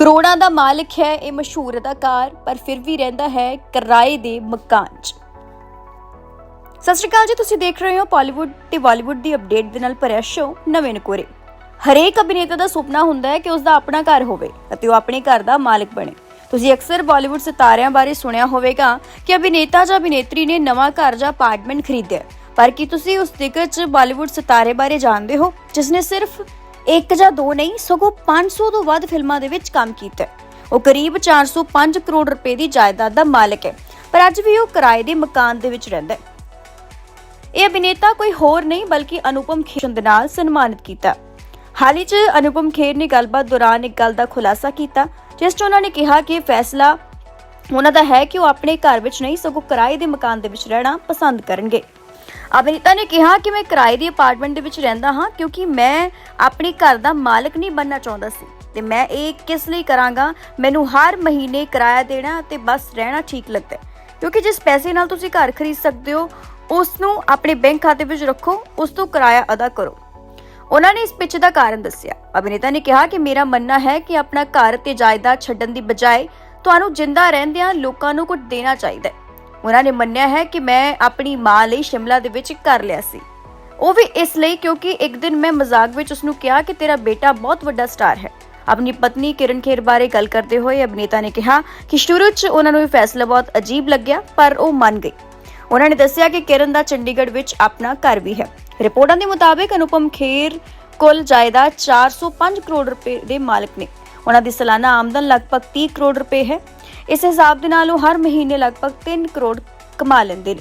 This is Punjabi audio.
ਕਰੋੜਾਂ ਦਾ ਮਾਲਕ ਹੈ ਇਹ ਮਸ਼ਹੂਰ ਅਦਾਕਾਰ, ਪਰ ਫਿਰ ਵੀ ਰਹਿੰਦਾ ਹੈ ਕਿਰਾਏ ਦੇ ਮਕਾਨ 'ਚ। ਸਤਿ ਸ਼੍ਰੀ ਅਕਾਲ ਜੀ, ਤੁਸੀਂ ਦੇਖ ਰਹੇ ਹੋ ਪਾਲੀਵੁੱਡ ਤੇ ਬਾਲੀਵੁੱਡ ਦੀ ਅਪਡੇਟ ਦੇ ਨਾਲ ਭਰਿਆ ਸ਼ੋਅ ਨਵੇਂ ਨਕੋਰੇ। ਹਰੇਕ ਅਭਿਨੇਤਾ ਦਾ ਸੁਪਨਾ ਹੁੰਦਾ ਹੈ ਕਿ ਉਸ ਦਾ ਆਪਣਾ ਘਰ ਹੋਵੇ ਅਤੇ ਉਹ ਆਪਣੇ ਘਰ ਦਾ ਮਾਲਕ ਬਣੇ। ਤੁਸੀਂ ਅਕਸਰ ਬਾਲੀਵੁੱਡ ਸਿਤਾਰਿਆਂ ਬਾਰੇ ਸੁਣਿਆ ਹੋਵੇਗਾ ਕਿ ਅਭਿਨੇਤਾ ਜਾਂ ਅਭਿਨੇਤਰੀ ਨੇ ਨਵਾਂ ਘਰ ਜਾਂ ਅਪਾਰਟਮੈਂਟ ਖਰੀਦਿਆ ਪਰ ਕੀ ਤੁਸੀਂ ਉਸ ਦਿਗਜ ਬਾਲੀਵੁੱਡ ਸਿਤਾਰੇ ਬਾਰੇ ਜਾਣਦੇ ਹੋ, ਜਿਸ ਨੇ ਸਿਰਫ ਇੱਕ ਜਾਂ ਦੋ ਨਹੀਂ, ਸਗੋਂ 500 ਤੋਂ ਵੱਧ ਫਿਲਮਾਂ ਦੇ ਵਿੱਚ ਕੰਮ ਕੀਤਾ। ਉਹ ਕਰੀਬ 405 ਕਰੋੜ ਰੁਪਏ ਦੀ ਜਾਇਦਾਦ ਦਾ ਮਾਲਕ ਹੈ, ਪਰ ਅੱਜ ਵੀ ਉਹ ਕਿਰਾਏ ਦੇ ਮਕਾਨ ਦੇ ਵਿੱਚ ਰਹਿੰਦਾ ਹੈ। ਇਹ ਅਭਿਨੇਤਾ ਕੋਈ ਹੋਰ ਨਹੀਂ, ਬਲਕਿ ਅਨੁਪਮ ਖੇਰ ਦੇ ਨਾਲ ਸਨਮਾਨਿਤ ਕੀਤਾ। ਹਾਲ ਹੀ 'ਚ ਅਨੁਪਮ ਖੇਰ ਨੇ ਗੱਲਬਾਤ ਦੌਰਾਨ ਇੱਕ ਗੱਲ ਦਾ ਖੁਲਾਸਾ ਕੀਤਾ, ਜਿਸ 'ਚ ਉਹਨਾਂ ਨੇ ਕਿਹਾ ਕਿ ਫੈਸਲਾ ਉਹਨਾਂ ਦਾ ਹੈ ਕਿ ਉਹ ਆਪਣੇ ਘਰ ਵਿੱਚ ਨਹੀਂ, ਸਗੋਂ ਕਿਰਾਏ ਦੇ ਮਕਾਨ ਦੇ ਵਿੱਚ ਰਹਿਣਾ ਪਸੰਦ ਕਰਨਗੇ। ਅਭਿਨੇਤਾ ਨੇ ਕਿਹਾ ਕਿ ਮੈਂ ਕਿਰਾਏ ਦੀ ਅਪਾਰਟਮੈਂਟ ਦੇ ਵਿੱਚ ਰਹਿੰਦਾ ਹਾਂ ਕਿਉਂਕਿ ਮੈਂ ਆਪਣੇ ਘਰ ਦਾ ਮਾਲਕ ਨਹੀਂ ਬਣਨਾ ਚਾਹੁੰਦਾ ਸੀ। ਤੇ ਮੈਂ ਇਹ ਕਿਸ ਲਈ ਕਰਾਂਗਾ? ਮੈਨੂੰ ਹਰ ਮਹੀਨੇ ਕਿਰਾਇਆ ਦੇਣਾ ਤੇ ਬਸ ਰਹਿਣਾ ਠੀਕ ਲੱਗਦਾ ਹੈ। ਕਿਉਂਕਿ ਜਿਸ ਪੈਸੇ ਨਾਲ ਤੁਸੀਂ ਘਰ ਖਰੀਦ ਸਕਦੇ ਹੋ ਉਸ ਨੂੰ ਆਪਣੇ ਬੈਂਕ ਖਾਤੇ ਵਿੱਚ ਰੱਖੋ, ਉਸ ਤੋਂ ਕਿਰਾਇਆ ਅਦਾ ਕਰੋ। ਉਹਨਾਂ ਨੇ ਇਸ ਪਿੱਛੇ ਦਾ ਕਾਰਨ ਦੱਸਿਆ। ਅਭਿਨੇਤਾ ਨੇ ਕਿਹਾ ਕਿ ਮੇਰਾ ਮੰਨਣਾ ਹੈ ਕਿ ਆਪਣਾ ਘਰ ਤੇ ਜਾਇਦਾਦ ਛੱਡਣ ਦੀ ਬਜਾਏ ਤੁਹਾਨੂੰ ਜਿੰਦਾ ਰਹਿੰਦਿਆਂ ਲੋਕਾਂ ਨੂੰ ਕੁਝ ਦੇਣਾ ਚਾਹੀਦਾ ਹੈ। ਉਹਨਾਂ ਨੇ ਮੰਨਿਆ ਹੈ ਕਿ ਮੈਂ ਆਪਣੀ ਮਾਂ ਲਈ ਸ਼ਿਮਲਾ ਦੇ ਵਿੱਚ ਇੱਕ ਲਿਆ ਸੀ। ਉਹ ਵੀ ਇਸ ਲਈ ਕਿਉਂਕਿ ਇੱਕ ਦਿਨ ਮੈਂ ਮਜ਼ਾਕ ਵਿੱਚ ਉਸ ਨੂੰ ਕਿਹਾ ਕਿ ਤੇਰਾ ਬੇਟਾ ਬਹੁਤ ਵੱਡਾ ਸਟਾਰ ਹੈ। ਆਪਣੀ ਪਤਨੀ ਕਿਰਨ ਖੇਰ ਬਾਰੇ ਗੱਲ ਕਰਦੇ ਹੋਏ ਅਭਿਨੇਤਾ ਨੇ ਕਿਹਾ ਕਿ ਸ਼ੁਰੂ 'ਚ ਉਹਨਾਂ ਨੂੰ ਇਹ ਫੈਸਲਾ ਬਹੁਤ ਅਜੀਬ ਲੱਗਿਆ, ਪਰ ਉਹ ਮੰਨ ਗਈ ਉਹਨਾਂ ਨੇ ਦੱਸਿਆ ਕਿ ਕਿਰਨ ਦਾ ਚੰਡੀਗੜ੍ਹ ਵਿੱਚ ਆਪਣਾ ਘਰ ਵੀ ਹੈ। ਰਿਪੋਰਟਾਂ ਦੇ ਮੁਤਾਬਕ ਅਨੁਪਮ ਖੇਰ ਕੁੱਲ ਜਾਇਦਾਦ 405 ਕਰੋੜ ਰੁਪਏ ਦੇ ਮਾਲਕ ਨੇ। ਉਹਨਾਂ ਦੀ ਸਾਲਾਨਾ ਆਮਦਨ ਲਗਭਗ 30 ਕਰੋੜ ਰੁਪਏ ਹੈ। ਇਸ ਹਿਸਾਬ ਦੇ ਨਾਲ ਉਹ ਹਰ ਮਹੀਨੇ ਲਗਭਗ 3 ਕਰੋੜ ਕਮਾ ਲੈਂਦੇ ਨੇ।